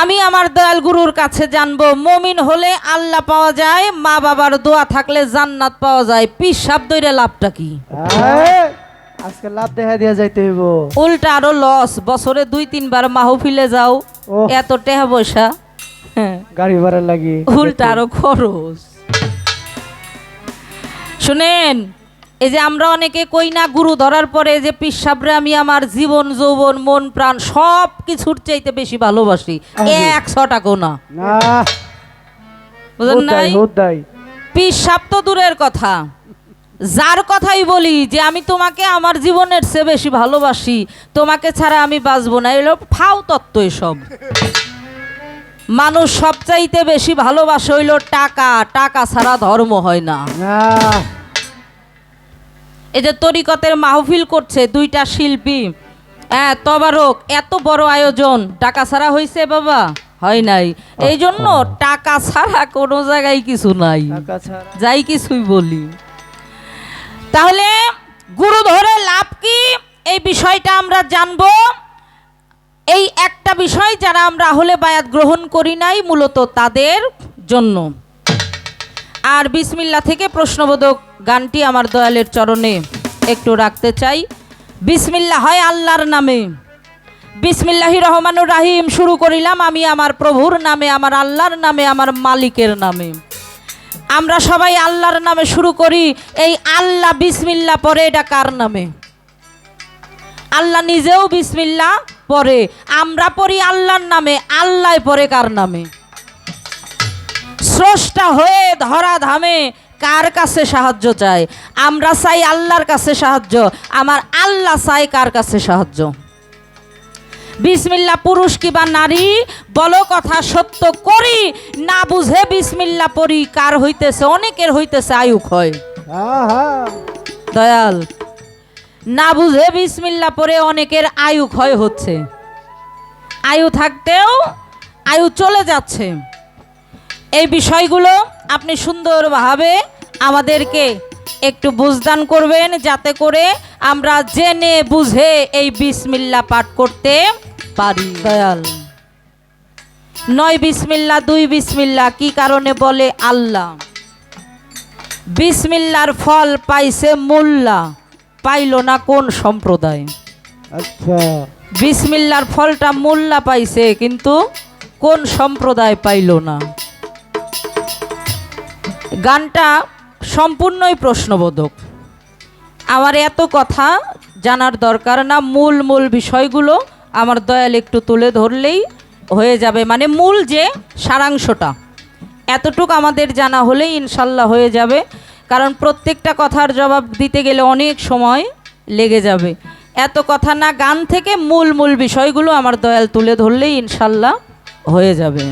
আমি আমার দয়াল গুরুর কাছে জানব মমিন হলে আল্লাহ পাওয়া যায় মা বাবার দোয়া থাকলে জান্নাত পাওয়া যায়। পিস সাপ দইরে লাভটা কি? হ্যাঁ, আজকে লাভ দেখা দিয়া যাইতে হইব। উল্টা আরও লস বছরে দুই তিনবার মাহফিলে যাও এত টেহা পয়সা। হ্যাঁ। গাড়ি ভাড়া লাগি। উল্টা আরও খরচ। শুনেন এই যে আমরা অনেকে কই না গুরু ধরার পরে যে পিসাবরে আমি আমার জীবন যৌবন মন প্রাণ সব কিছুর চাইতে বেশি ভালোবাসি। একশো টাকা না। বুঝলেন নাই? পিসাব তো দূরের কথা। যার কথাই বলি যে আমি তোমাকে আমার জীবনের চেয়ে বেশি ভালোবাসি তোমাকে ছাড়া আমি বাঁচবো না। এলো ফাও তত্ত্ব এসব। মানুষ সবচাইতে বেশি ভালোবাসে হইল টাকা। টাকা ছাড়া ধর্ম হয় না। না। এই যে তরিকতের মাহফিল করছে দুইটা শিল্পী হ্যাঁ তবারক এত বড় আয়োজন। টাকা ছাড়া হয়েছে বাবা? হয় নাই। এই জন্য টাকা ছাড়া কোনো জায়গায় কিছু নাই। যাই কিছুই বলি। তাহলে গুরু ধরে লাভ কি? এই বিষয়টা আমরা জানব। এই একটা বিষয় যারা আমরা আহলে বায়াত গ্রহণ করি নাই মূলত তাদের জন্য। আর বিসমিল্লা থেকে প্রশ্নবোধক গানটি আমার দয়ালের চরণে একটু রাখতে চাই। বিসমিল্লা হয় আল্লাহর নামে। বিসমিল্লাহি রহমানুর রাহিম, শুরু করিলাম আমি আমার প্রভুর নামে, আমার আল্লাহর নামে, আমার মালিকের নামে। আমরা সবাই আল্লাহর নামে শুরু করি, এই আল্লাহ বিসমিল্লা পরে এটা কার নামে? আল্লাহ নিজেও বিসমিল্লা পরে, আমরা পড়ি আল্লাহর নামে, আল্লাহ পরে কার নামে? স্রষ্টা হয়ে ধরা ধামে কার কাছে সাহায্য চাই? আমরা চাই আল্লাহর কাছে সাহায্য। আমার আল্লাহ চাই কার কাছে সাহায্য? বিসমিল্লা পুরুষ কিবা নারী? বলো কথা সত্য করি। না বুঝে বিসমিল্লা পড়ি কার হইতেছে? অনেকের হইতেছে আয়ুক হয়। দয়াল। না বুঝে বিসমিল্লা পরে অনেকের আয়ু ক্ষয় হচ্ছে। আয়ু থাকতেও আয়ু চলে যাচ্ছে। এই বিষয়গুলো আপনি সুন্দরভাবে আমাদেরকে একটু বুঝদান করবেন যাতে করে আমরা জেনে বুঝে এই বিসমিল্লা পাঠ করতে পারি। দয়াল। নয় বিসমিল্লা দুই বিসমিল্লা কি কারণে বলে আল্লাহ? বিসমিল্লার ফল পাইছে মোল্লা পাইল না কোন সম্প্রদায়? আচ্ছা। বিসমিল্লার ফলটা মোল্লা পাইছে কিন্তু কোন সম্প্রদায় পাইল না? গানটা সম্পূর্ণই প্রশ্নবোধক। আমার এত কথা জানার দরকার না, মূল মূল বিষয়গুলো আমার দয়াল একটু তুলে ধরলেই হয়ে যাবে। মানে মূল যে সারাংশটা, এতটুক আমাদের জানা হলেই ইনশাল্লাহ হয়ে যাবে। কারণ প্রত্যেকটা কথার জবাব দিতে গেলে অনেক সময় লেগে যাবে। এত কথা না, গান থেকে মূল মূল বিষয়গুলো আমার দয়াল তুলে ধরলেই ইনশাল্লাহ হয়ে যাবে।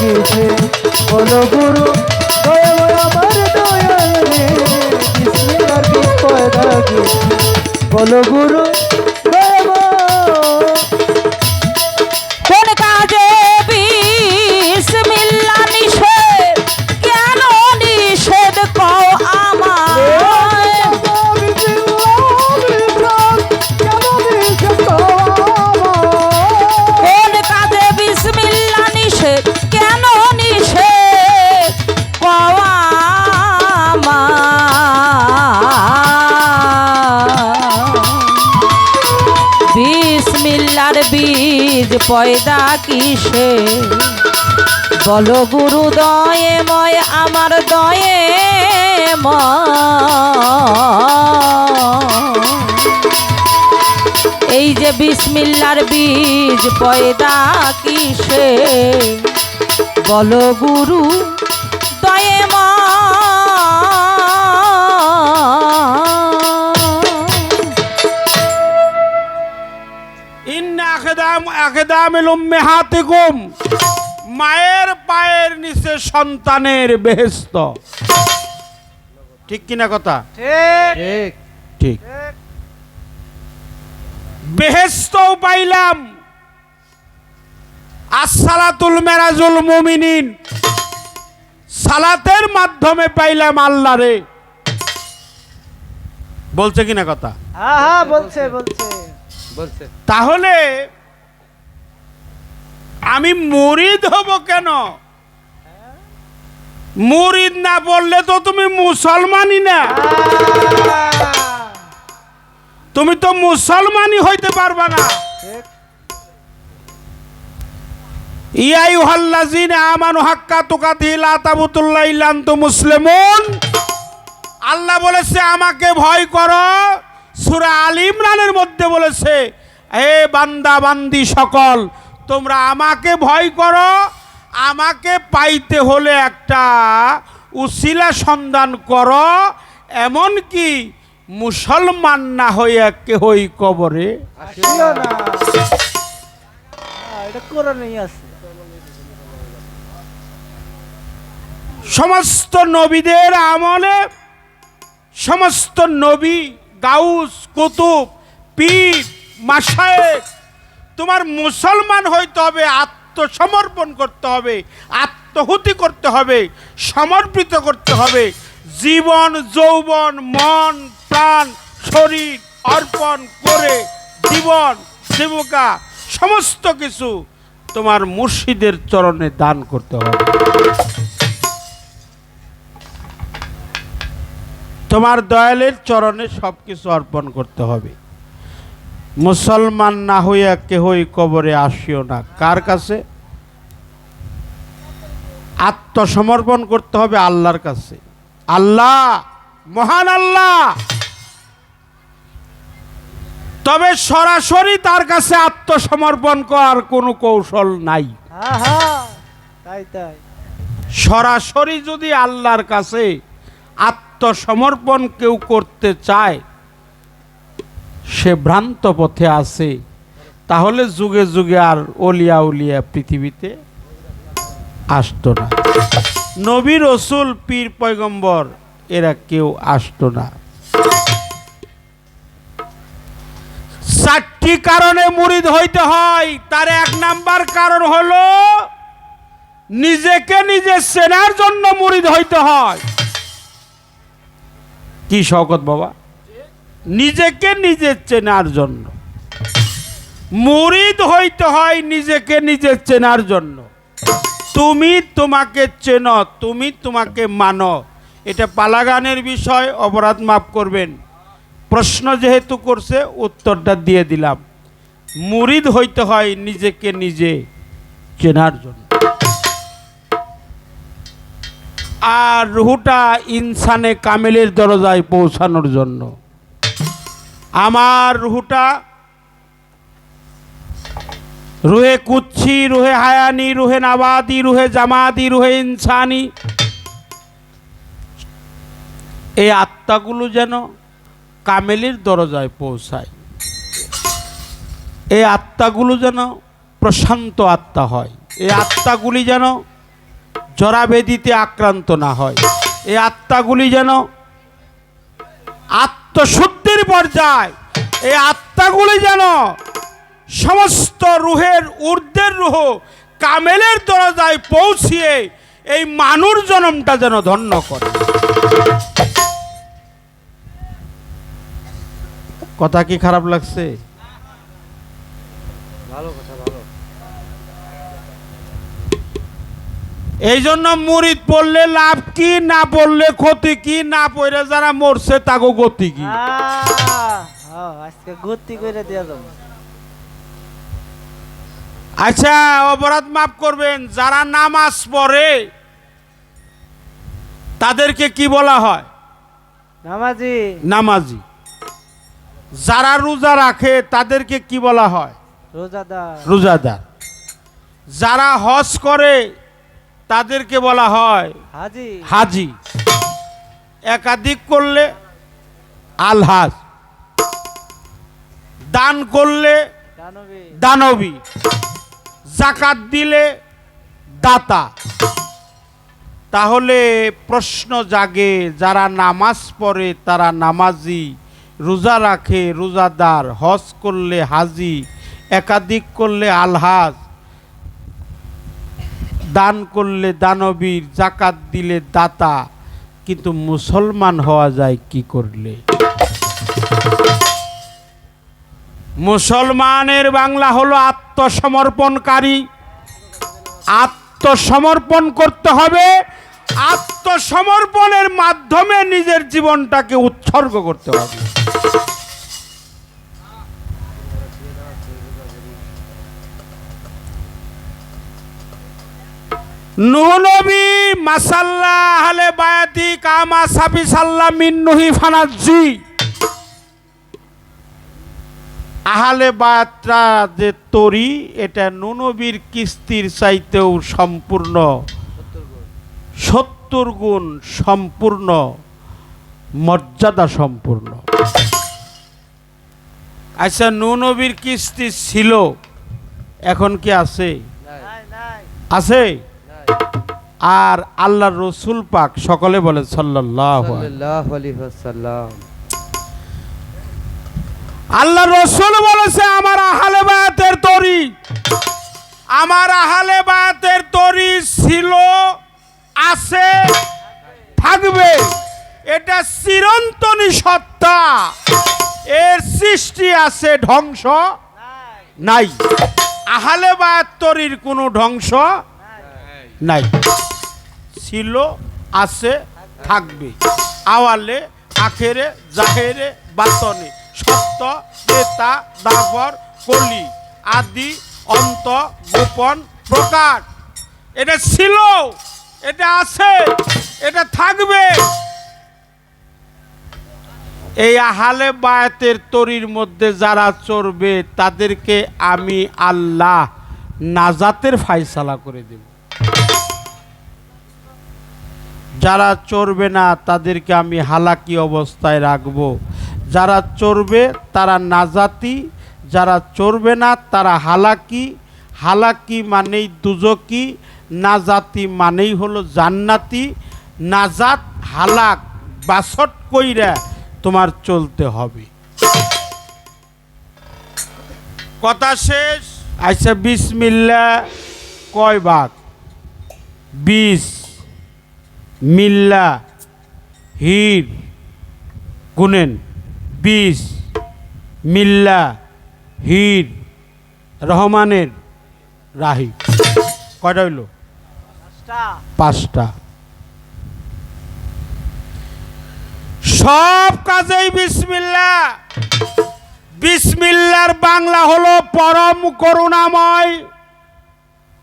গেছে বলো গুরু আমার বলো গুরু পয়দা কিসে? বলো গুরু দয়ে ময়, আমার দয়ে ম এই যে বিসমিল্লার বীজ, পয়দা কিসে? বলো গুরু মায়ের পায়ের নিচে সন্তানের বেহেস্ত। ঠিক কিনা কথা? ঠিক। ঠিক। বেহেস্তও পাইলাম। আসসালাতুল মেরাজুল মুমিনিন। সালাতের মাধ্যমে পাইলাম আল্লাহ রে। বলছে কিনা কথা? হ্যাঁ হ্যাঁ বলছে বলছে। বলছে। তাহলে আমি মুরিদ হব কেন? মুরিদ না বললে তো তুমি মুসলমানই না। তুমি তো মুসলমানই হইতে পারবা না। ইয়াই হাল্লাজিন আমানু হাক্কা তুকাতি লা তাবুতুল্লাহ আনতুম মুসলিমুন। আল্লাহ বলেছে, আমাকে ভয় করো। সূরা আল ইমরানের মধ্যে বলেছে, হে বান্দা, বান্দি সকল তোমরা আমাকে ভয় করো। আমাকে পাইতে হলে একটা উসিলা সন্ধান করো। এমন কি মুসলমান না হইয়া কেহই কবরে সমস্ত নবীদের আমলে সমস্ত নবী গাউস কুতুব পীর মাসায়েক তোমার মুসলমান হইতে হবে, আত্মসমর্পণ করতে হবে, আত্মহুতি করতে হবে, সমর্পিত করতে হবে। জীবন, যৌবন, মন, প্রাণ, শরীর অর্পণ করে জীবন, জীবিকা, সমস্ত কিছু তোমার মুর্শিদের চরণে দান করতে হবে। তোমার দয়ালের চরণে সব কিছু অর্পণ করতে হবে। মুসলমান না হইয়া কেহই কবরে আসিও না। কার কাছে? আত্মসমর্পণ করতে হবে আল্লাহর কাছে। আল্লাহ মহান আল্লাহ! তবে সরাসরি তার কাছে আত্মসমর্পণ করার কোনো কৌশল নাই। সরাসরি যদি আল্লাহর কাছে আত্মসমর্পণ কেউ করতে চায় সে ভ্রান্ত পথে আছে। তাহলে যুগে যুগে আর অলিয়া উলিয়া পৃথিবীতে আসতো না। নবী রসুল, পীর, পয়গম্বর, এরা কেউ আসতো না। চারটি কারণে মুরিদ হইতে হয়। তার এক নাম্বার কারণ হলো, নিজেকে নিজে চেনার জন্য মুরিদ হইতে হয়। কি শওকত বাবা? নিজেকে নিজে চেনার জন্য। মুরিদ হইতে হয় নিজেকে নিজে চেনার জন্য। তুমি তোমাকে চেন, তুমি তোমাকে মানো। এটা পালাগানের বিষয়, অপরাধ মাফ করবেন। প্রশ্ন যেহেতু করছে, উত্তরটা দিয়ে দিলাম। মুরিদ হইতে হয় নিজেকে নিজে চেনার জন্য। আর রুহুটা ইনসানে কামেলের দরজায় পৌঁছানোর জন্য। আমার রুহুটা, রুহে কুচ্ছি, রুহে হায়ানি, রুহে নাবাদি, রুহে জামাদি, রুহে ইনসানি। এই আত্মাগুলো যেন কামেলির দরজায় পৌঁছায়। এই আত্মাগুলো যেন প্রশান্ত আত্মা হয়। এই আত্মাগুলি যেন জরাবেদিতে আক্রান্ত না হয়। এই আত্মাগুলি যেন আত্মশুদ্ধির পর্যায়। এই আত্মাগুলি যেন সমস্ত রুহের, ঊর্ধ্বের রুহ, কামেলের দরজায় পৌঁছিয়ে এই মানুষ জনমটা যেন ধন্য করে। কথা কি খারাপ লাগছে? ভালো এই জন্য মুরিদ পড়লে লাভ কি না পড়লে ক্ষতি কি না পড়ে যারা মরছে তাকে গতি কি? হ্যাঁ, আজকে গতি করে দিয়া যাব আচ্ছা অপরাধ মাফ করবেন যারা নামাজ পড়ে তাদেরকে কি বলা হয়? নামাজি। নামাজি। যারা রোজা রাখে তাদেরকে কি বলা হয়? রোজাদার। রোজাদার। যারা হজ করে তাদেরকে বলা হয় হাজি। হাজি। একাধিক করলে আলহাজ। দান করলে দানবী। দানবী। জাকাত দিলে দাতা। তাহলে প্রশ্ন জাগে যারা নামাজ পড়ে তারা নামাজি রোজা রাখে রোজাদার হজ করলে হাজি একাধিক করলে আলহাজ। দান করলে দানবীর জাকাত দিলে দাতা, কিন্তু মুসলমান হওয়া যায় কি করলে? মুসলমানের বাংলা হলো আত্মসমর্পণকারী। আত্মসমর্পণ করতে হবে। আত্মসমর্পণের মাধ্যমে নিজের জীবনটাকে উৎসর্গ করতে হবে। নুহনবী মাসাল্লা আহলে বায়াতি কামা সাবি সাল্লা মিন নুহি ফানাজি আহলে বায়াতরা যে তরি এটা নুনবীর কিস্তির চাইতেও সম্পূর্ণ। সত্তর গুণ সম্পূর্ণ মর্যাদা সম্পূর্ণ। আচ্ছা নুনবীর কিস্তি ছিল এখন কি আছে? আছে? আর আল্লাহ রসুল পাক সকলে বলে সাল্লাহ সাল্লাল্লাহু আলাইহি ওয়াসাল্লাম। আল্লাহ রসুল বলেছে আমার আহালে বায়াতের তরি আমার আহালে বায়াতের তরি ছিল আছে থাকবে। এটা চিরন্তনী সত্তা। এর সৃষ্টি আছে ধ্বংস নাই নাই। আহালে বায়াত তরির কোনো ধ্বংস নাই। ছিল, আছে, থাকবে। আওয়ালে, আখেরে, জাহেরে, বাতনে। সত্য, নেতা দাবর কলি। আদি, অন্ত, গোপন প্রকার এটা ছিল, এটা আছে, এটা থাকবে। এই আহালে বায়াতের তরির মধ্যে যারা চড়বে, তাদেরকে আমি আল্লাহ নাজাতের ফায়সালা করে দেব। যারা চড়বে না, তাদেরকে আমি হালাকি অবস্থায় রাখব। যারা চড়বে, তারা নাজাতি, যারা চড়বে না, তারা হালাকি। হালাকি মানেই দুজকি, নাজাতি মানেই হলো জান্নাতি। নাজাত, হালাক, বাসট কইরা তোমার চলতে হবে। কথা শেষ। আচ্ছা বিসমিল্লা কয় বাঘ বিশ। মিল্লা হির গুনেন বিশ মিল্লা হির রহমানের রাহি। কয়টা হইল? পাঁচটা। পাঁচটা। সব কাজেই বিসমিল্লা। বিসমিল্লার বাংলা হলো পরম করুণাময়।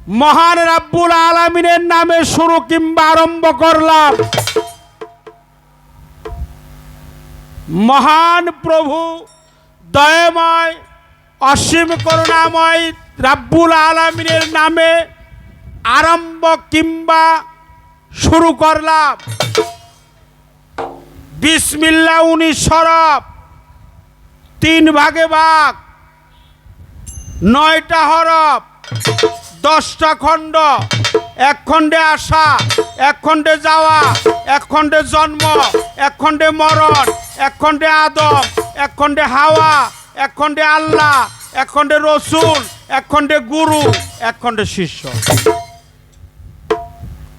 মহান রাব্বুল আলমিনের নামে শুরু কিংবা আরম্ভ করলাম। মহান প্রভু, দয়াময়, অসীম করুণাময় রাব্বুল আলমিনের নামে আরম্ভ কিংবা শুরু করলাম। বিসমিল্লা উনিশ সরব, তিন ভাগে ভাগ, নয়টা হরফ। দশটা খণ্ড এক খণ্ডে আসা এক খণ্ডে যাওয়া এক খণ্ডে জন্ম এক খণ্ডে মরণ এক খণ্ডে আদম এক খণ্ডে হাওয়া এক খণ্ডে আল্লাহ এক খণ্ডে রসুল এক খণ্ডে গুরু এক খণ্ডে শিষ্য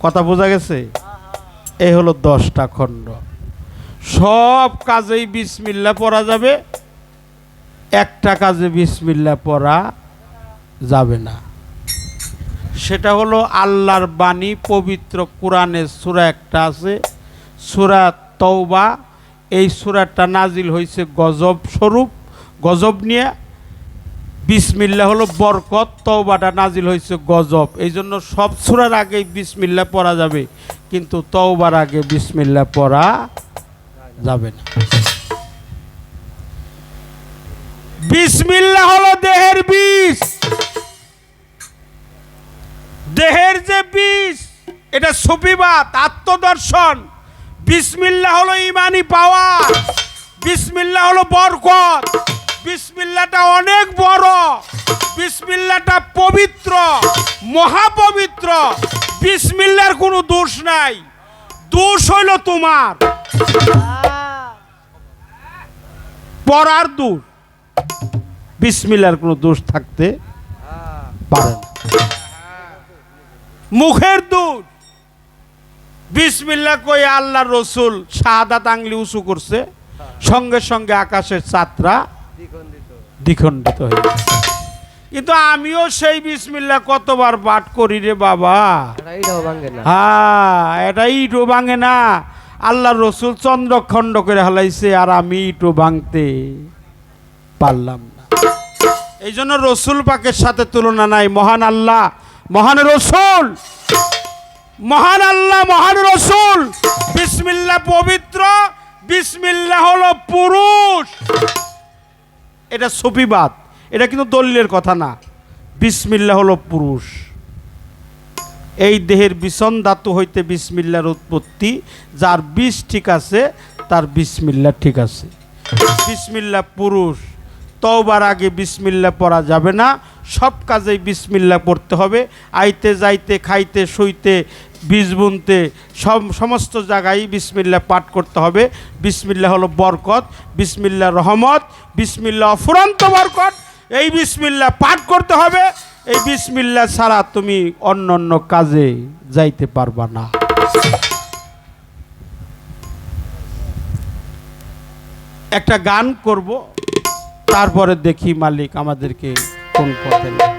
কথা বোঝা গেছে এই হলো দশটা খণ্ড সব কাজেই বিসমিল্লা পড়া যাবে একটা কাজে বিসমিল্লা পড়া যাবে না সেটা হলো আল্লাহর বাণী, পবিত্র কোরআনের সুরা একটা আছে, সুরা তৌবা এই সুরাটা নাজিল হয়েছে গজব স্বরূপ। গজব নিয়ে বিসমিল্লা হলো বরকত তৌবাটা নাজিল হয়েছে গজব। এই জন্য সব সুরার আগেই বিসমিল্লা পড়া যাবে, কিন্তু তৌবার আগে বিসমিল্লা পড়া যাবে না। বিসমিল্লা হলো দেহের বিষ। দেহের যে বিষ, এটা সুফিবাত আত্মদর্শন। বিসমিল্লা হলো ইমানি পাওয়া বিসমিল্লা হলো বরকত। বিসমিল্লাটা অনেক বড়, বিসমিল্লাটা পবিত্র, মহাপবিত্র। বিসমিল্লার কোনো দোষ নাই, দোষ হইল তোমার। পড়ার দোষ, বিসমিল্লার কোনো দোষ থাকতে পারে না। মুখের দুধ বিসমিল্লা কই আল্লাহ রসুল শাহাদাত আংলি উঁচু করছে সঙ্গে সঙ্গে আকাশের চাত্রা দ্বিখণ্ডিত হয়ে কিন্তু আমিও সেই বিসমিল্লা কতবার পাঠ করি রে বাবা। হ্যাঁ এটা ইটও ভাঙে না। আল্লাহ রসুল চন্দ্রখণ্ড করে হালাইছে আর আমি ইটও ভাঙতে পারলাম না। এই জন্য রসুল পাকের সাথে তুলনা নাই। মহান আল্লাহ মহান রসুল, মহান আল্লাহ, মহান রসুল। বিসমিল্লা পবিত্র বিসমিল্লা হলো পুরুষ। এটা সফিবাদ, এটা কিন্তু দলিলের কথা না। বিসমিল্লা হলো পুরুষ। এই দেহের বিষণ ধাতু হইতে বিসমিল্লার উৎপত্তি, যার বিষ ঠিক আছে, তার বিসমিল্লা ঠিক আছে। বিসমিল্লা পুরুষ। তওবার আগে বিসমিল্লা পড়া যাবে না। সব কাজেই বিসমিল্লা পড়তে হবে। আইতে যাইতে, খাইতে, শুইতে, বীজ বুনতে, সব, সমস্ত জায়গায় বিসমিল্লা পাঠ করতে হবে। বিসমিল্লা হলো বরকত, বিসমিল্লা রহমত, বিসমিল্লা অফুরন্ত বরকত। এই বিসমিল্লা পাঠ করতে হবে। এই বিসমিল্লা ছাড়া তুমি অন্য অন্য কাজে যাইতে পারবা না। একটা গান করব। তারপরে দেখি মালিক আমাদেরকে কোন পথে নেয়।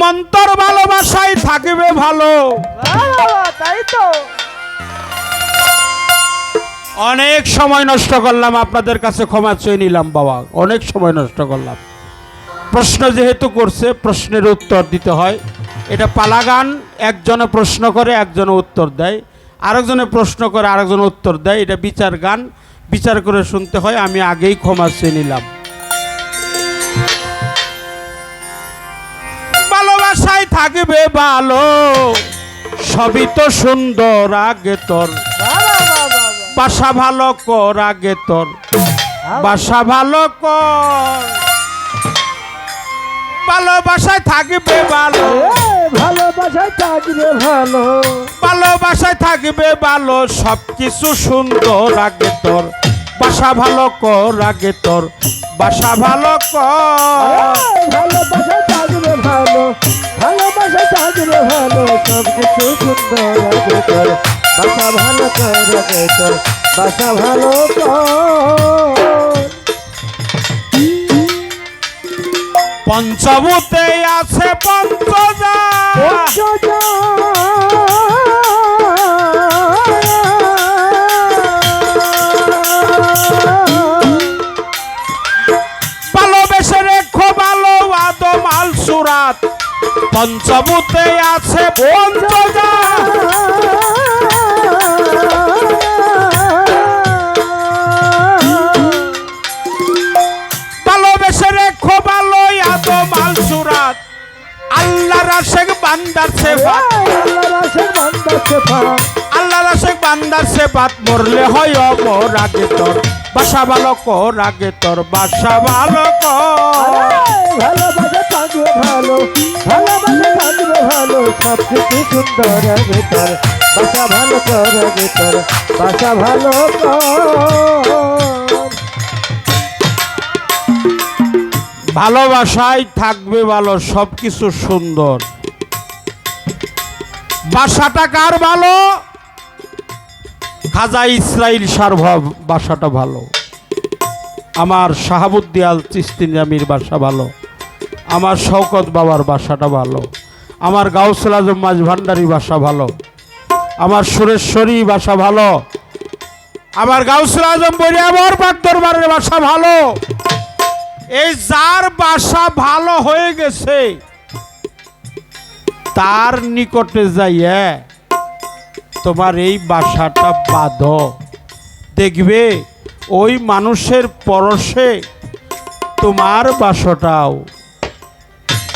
মন্তর ভালোবাসায় থাকবে ভালো। তাই তো। অনেক সময় নষ্ট করলাম, আপনাদের কাছে ক্ষমা চেয়ে নিলাম বাবা। অনেক সময় নষ্ট করলাম। প্রশ্ন যেহেতু করছে, প্রশ্নের উত্তর দিতে হয়। এটা পালাগান, একজনে প্রশ্ন করে, একজনে উত্তর দেয়। আরেকজনে প্রশ্ন করে, আরেকজনে উত্তর দেয়। এটা বিচার গান। বিচার করে শুনতে হয়, আমি আগেই ক্ষমা চেয়ে নিলাম। ভালোবাসায় থাকবে ভালো, সবই তো সুন্দর আগে তোর। বাসা ভালো কর আগে তোর। বাসা ভালো কর। ভালোবাসায় থাকবে ভালো। ভালোবাসায় থাকবে ভালো। ভালোবাসায় থাকবে ভালো সব কিছু সুন্দর আগে তোর। বাসা ভালো কর আগে তোর। বাসা ভালো কর। ভালোবাসায় ভালো ভালোবাসা থাকবে ভালো সব কিছু সুন্দর আগে তোর বাসা ভালো কর আগে তোর বাসা ভালো কর। পঞ্চভূতে আছে পঞ্চজা। ভালোবেসে পঞ্চভূতে আছে পঞ্চজা ভালোবেসে রেখো ভালো আদম আল সুরাত আল্লাহ রাশেক বান্দার সেফাত আল্লাহ রাশেক বান্দার সেফাত মরলে হয় অমর আগে তোর। বাসা ভালো কর আগে তোর বাসা ভালো কর। ভালো ভালোবাসা থাকবে ভালো সব কিছু সুন্দর আগে তোর বাসা ভালো কর আগে তোর বাসা ভালো ভালোবাসায় থাকবে ভালো সব কিছু সুন্দর। বাসাটা কার ভালো? খাজা ইসরাইল সার্ভব বাসাটা ভালো। আমার শাহাবুদ্দিয়াল চিস্তিনামির বাসা ভালো। আমার শওকত বাবার বাসাটা ভালো। আমার গাউসুল আজম মাঝ ভান্ডারি বাসা ভালো। আমার সুরেশ্বরী বাসা ভালো। আমার গাউসুল আজম পাক দরবারের বাসা ভালো। এই যার বাসা ভালো হয়ে গেছে, তার নিকটে যাইয়া তোমার এই বাসাটা বাঁধ। দেখবে ওই মানুষের পরশে তোমার বাসাটাও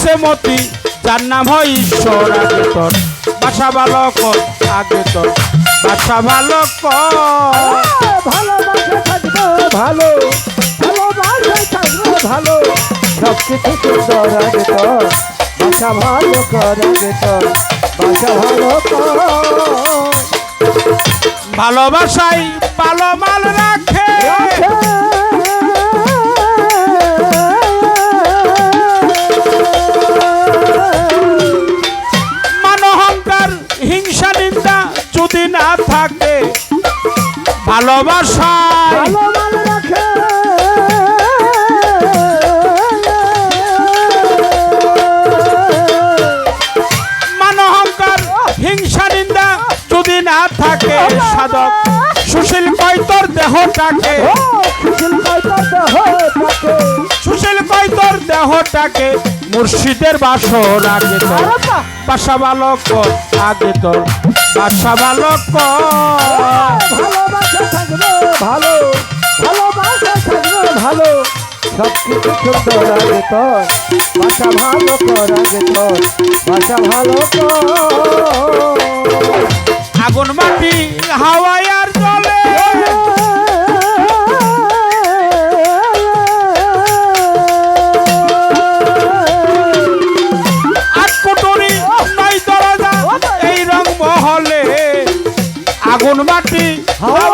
আছে মতি যার নাম হয় ঈশ্বর আগে তোর বাসা ভালো কর আগে তোর বাসা ভালো কর ভালো। ভালো সব কিছু সুন্দর আগে তোর বাসা ভালো কর আগে তোর বাসা ভালো কর ভালোবাসাই ভালো মাল রাখে। ভালোবাসায় ভালো মান অহংকার হিংসা, নিন্দা যদি না থাকে সাধক, সুশীল কয়তর দেহটাকে? ও খুশিল কয়টা দেহ থাকে সুশীল কয়তর দেহটাকে? মুর্শিদের বাসর আগে তোর! বাসা বালক কর, আগে তোর, বাসা বালক কর। ভালো ভালোবাসা থাকবে ভালো। সব কিছু সুন্দর আগে তোর বাসা ভালো কর আগে তোর বাসা ভালো কর। আগুন মাটি হাওয়ায় আর জলে। আগুন মাটি হাওয়া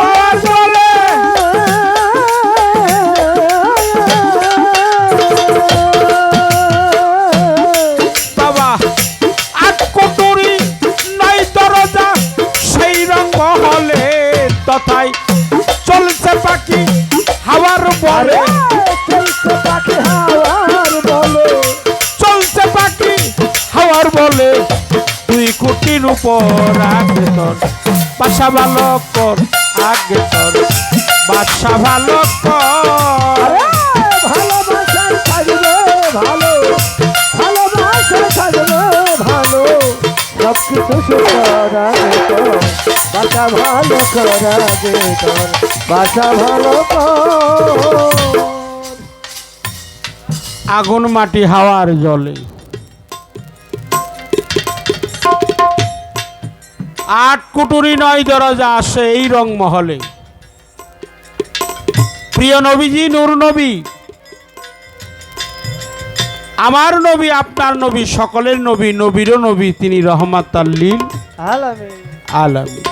বাসা ভালো কর আগে তোর ভালো কর। আরে ভালোবাসা থাকবে ভালো। ভালোবাসা থাকবে ভালো। সব কিছু সুন্দর বাসা ভালো কর আগে তোর বাসা ভালো কর। আগুন মাটি হাওয়ার জলে। আট কুটুরি নয় দরজা আসে এই রংমহলে প্রিয় নবীজি নূর নবী আমার নবী আপনার নবী সকলের নবী নবীরও নবী তিনি রহমাত আল্লিল আলমী আলামী